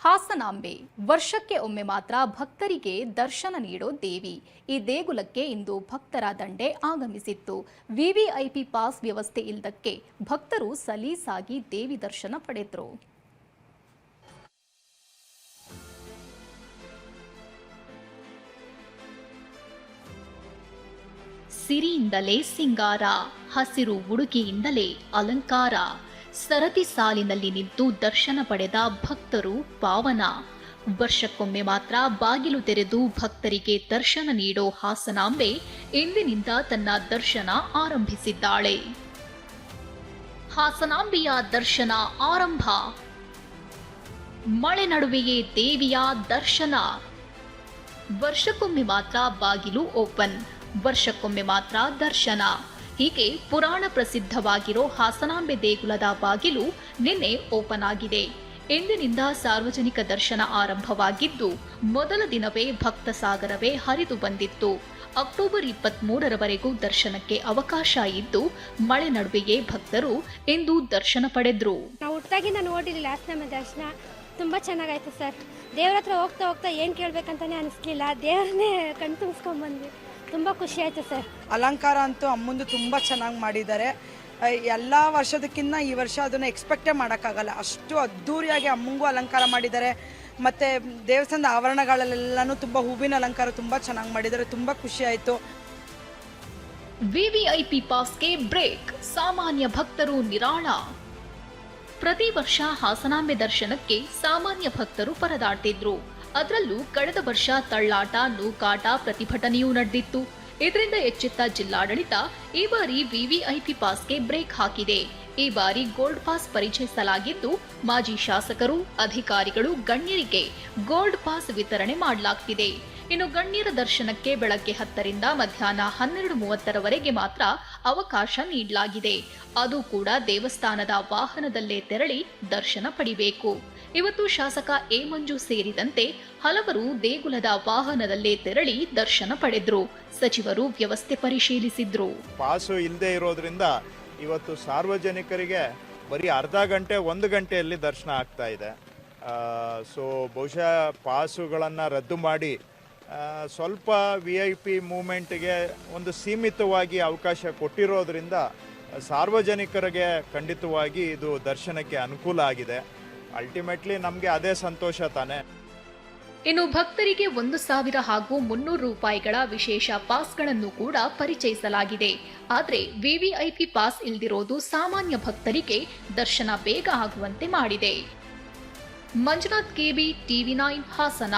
ಹಾಸನಾಂಬೆ. ವರ್ಷಕ್ಕೆ ಒಮ್ಮೆ ಮಾತ್ರ ಭಕ್ತರಿಗೆ ದರ್ಶನ ನೀಡೋ ದೇವಿ. ಈ ದೇಗುಲಕ್ಕೆ ಇಂದು ಭಕ್ತರ ದಂಡೆ ಆಗಮಿಸಿತ್ತು. ವಿವಿಐಪಿ ಪಾಸ್ ವ್ಯವಸ್ಥೆ ಇಲ್ಲದಕ್ಕೆ ಭಕ್ತರು ಸಲೀಸಾಗಿ ದೇವಿ ದರ್ಶನ ಪಡೆದರು. ಸಿರಿಯಿಂದಲೇ ಸಿಂಗಾರ, ಹಸಿರು ಉಡುಗೆಯಿಂದಲೇ ಅಲಂಕಾರ. ಸರತಿ ಸಾಲಿನಲ್ಲಿ ನಿಂತು ದರ್ಶನ ಪಡೆದ ಭಕ್ತರು ಪಾವನ. ವರ್ಷಕ್ಕೊಮ್ಮೆ ಮಾತ್ರ ಬಾಗಿಲು ತೆರೆದು ಭಕ್ತರಿಗೆ ದರ್ಶನ ನೀಡೋ ಹಾಸನಾಂಬೆ ಇಂದಿನಿಂದ ತನ್ನ ದರ್ಶನ ಆರಂಭಿಸಿದ್ದಾಳೆ. ಹಾಸನಾಂಬೆಯ ದರ್ಶನ ಆರಂಭ. ಮಳೆ ನಡುವೆಯೇ ದೇವಿಯ ದರ್ಶನ. ವರ್ಷಕ್ಕೊಮ್ಮೆ ಮಾತ್ರ ಬಾಗಿಲು ಓಪನ್. ವರ್ಷಕ್ಕೊಮ್ಮೆ ಮಾತ್ರ ದರ್ಶನ. ಹೀಗೆ ಪುರಾಣ ಪ್ರಸಿದ್ಧವಾಗಿರೋ ಹಾಸನಾಂಬೆ ದೇಗುಲದ ಬಾಗಿಲು ನಿನ್ನೆ ಓಪನ್ ಆಗಿದೆ. ಎಂದಿನಿಂದ ಸಾರ್ವಜನಿಕ ದರ್ಶನ ಆರಂಭವಾಗಿದ್ದು, ಮೊದಲ ದಿನವೇ ಭಕ್ತ ಸಾಗರವೇ ಹರಿದು ಬಂದಿತ್ತು. ಅಕ್ಟೋಬರ್ ಇಪ್ಪತ್ತ್ ಮೂರರವರೆಗೂ ದರ್ಶನಕ್ಕೆ ಅವಕಾಶ ಇದ್ದು, ಮಳೆ ನಡುವೆಯೇ ಭಕ್ತರು ಇಂದು ದರ್ಶನ ಪಡೆದ್ರು. ನಾವು ಹುಟ್ಟಾಗಿಂದ ನೋಡಿರಲಿಲ್ಲ ನಮ್ಮ ದರ್ಶನ. ತುಂಬ ಚೆನ್ನಾಗಾಯ್ತು ಸರ್. ದೇವ್ರ ಹತ್ರ ಹೋಗ್ತಾ ಹೋಗ್ತಾ ಏನು ಕೇಳ್ಬೇಕಂತಾನೆ ಅನಿಸ್ಲಿಲ್ಲ. ದೇವ್ರನ್ನೇ ಕಣ್ ತುಂಬಿಸ್ಕೊಂಡ್ಬಂದ್ವಿ ತುಂಬ ಖುಷಿ ಆಯಿತು ಸರ್. ಅಲಂಕಾರ ಅಂತೂ ಅಮ್ಮಂದು ತುಂಬ ಚೆನ್ನಾಗಿ ಮಾಡಿದ್ದಾರೆ. ಎಲ್ಲ ವರ್ಷದಕ್ಕಿಂತ ಈ ವರ್ಷ ಅದನ್ನು ಎಕ್ಸ್ಪೆಕ್ಟೇ ಮಾಡೋಕ್ಕಾಗಲ್ಲ. ಅಷ್ಟು ಅದ್ಧೂರಿಯಾಗಿ ಅಮ್ಮಂಗೂ ಅಲಂಕಾರ ಮಾಡಿದ್ದಾರೆ. ಮತ್ತು ದೇವಸ್ಥಾನದ ಆವರಣಗಳಲ್ಲೆಲ್ಲನೂ ತುಂಬ ಹೂವಿನ ಅಲಂಕಾರ ತುಂಬ ಚೆನ್ನಾಗಿ ಮಾಡಿದ್ದಾರೆ. ತುಂಬ ಖುಷಿ ಆಯಿತು. ವಿವಿಐಪಿ ಪಾಸ್ಗೆ ಬ್ರೇಕ್. ಸಾಮಾನ್ಯ ಭಕ್ತರು ನಿರಾಳ. ಪ್ರತಿ ವರ್ಷ ಹಾಸನಾಂಬೆ ದರ್ಶನಕ್ಕೆ ಸಾಮಾನ್ಯ ಭಕ್ತರು ಪರದಾಡ್ತಿದ್ರು. ಅದರಲ್ಲೂ ಕಳೆದ ವರ್ಷ ತಳ್ಳಾಟ, ನೂಕಾಟ ಪ್ರತಿಭಟನೆಯೂ ನಡೆದಿತ್ತು. ಇದರಿಂದ ಎಚ್ಚೆತ್ತ ಜಿಲ್ಲಾಡಳಿತ ಈ ಬಾರಿ ವಿವಿಐಪಿ ಪಾಸ್ಗೆ ಬ್ರೇಕ್ ಹಾಕಿದೆ. ಈ ಬಾರಿ ಗೋಲ್ಡ್ ಪಾಸ್ ಪರಿಚಯಿಸಲಾಗಿದ್ದು, ಮಾಜಿ ಶಾಸಕರು, ಅಧಿಕಾರಿಗಳು ಗಣ್ಯರಿಗೆ ಗೋಲ್ಡ್ ಪಾಸ್ ವಿತರಣೆ ಮಾಡಲಾಗ್ತಿದೆ. ಇನ್ನು ಗಣ್ಯರ ದರ್ಶನಕ್ಕೆ ಬೆಳಗ್ಗೆ ಹತ್ತರಿಂದ ಮಧ್ಯಾಹ್ನ ಹನ್ನೆರಡು ಮೂವತ್ತರವರೆಗೆ ಮಾತ್ರ ಅವಕಾಶ ನೀಡಲಾಗಿದೆ. ಅದು ಕೂಡ ದೇವಸ್ಥಾನದ ವಾಹನದಲ್ಲೇ ತೆರಳಿ ದರ್ಶನ ಪಡಿಬೇಕು. ಇವತ್ತು ಶಾಸಕ ಎ ಮಂಜು ಸೇರಿದಂತೆ ಹಲವರು ದೇಗುಲದ ವಾಹನದಲ್ಲೇ ತೆರಳಿ ದರ್ಶನ ಪಡೆದ್ರು. ಸಚಿವರು ವ್ಯವಸ್ಥೆ ಪರಿಶೀಲಿಸಿದ್ರು. ಪಾಸು ಇಲ್ಲದೆ ಇರೋದ್ರಿಂದ ಇವತ್ತು ಸಾರ್ವಜನಿಕರಿಗೆ ಬರೀ ಅರ್ಧ ಗಂಟೆ, ಒಂದು ಗಂಟೆಯಲ್ಲಿ ದರ್ಶನ ಆಗ್ತಾ ಇದೆ. ಸೊ ಬಹುಶಃ ಪಾಸುಗಳನ್ನು ರದ್ದು ಮಾಡಿ ಸ್ವಲ್ಪ ವಿ ಐ ಪಿ ಮೂಮೆಂಟ್ಗೆ ಒಂದು ಸೀಮಿತವಾಗಿ ಅವಕಾಶ ಕೊಟ್ಟಿರೋದ್ರಿಂದ ಸಾರ್ವಜನಿಕರಿಗೆ ಖಂಡಿತವಾಗಿ ಇದು ದರ್ಶನಕ್ಕೆ ಅನುಕೂಲ ಆಗಿದೆ. ಅಲ್ಟಿಮೇಟ್ಲಿ ನಮಗೆ ಅದೇ ಸಂತೋಷ ತಾನೆ. ಇನ್ನು ಭಕ್ತರಿಗೆ ಒಂದು ಸಾವಿರ ಹಾಗೂ ಮುನ್ನೂರು ರೂಪಾಯಿಗಳ ವಿಶೇಷ ಪಾಸ್ಗಳನ್ನು ಕೂಡ ಪರಿಚಯಿಸಲಾಗಿದೆ. ಆದರೆ ವಿವಿಐಪಿ ಪಾಸ್ ಇಲ್ದಿರೋದು ಸಾಮಾನ್ಯ ಭಕ್ತರಿಗೆ ದರ್ಶನ ಬೇಗ ಆಗುವಂತೆ ಮಾಡಿದೆ. Manjunath K B TV nine Hassan.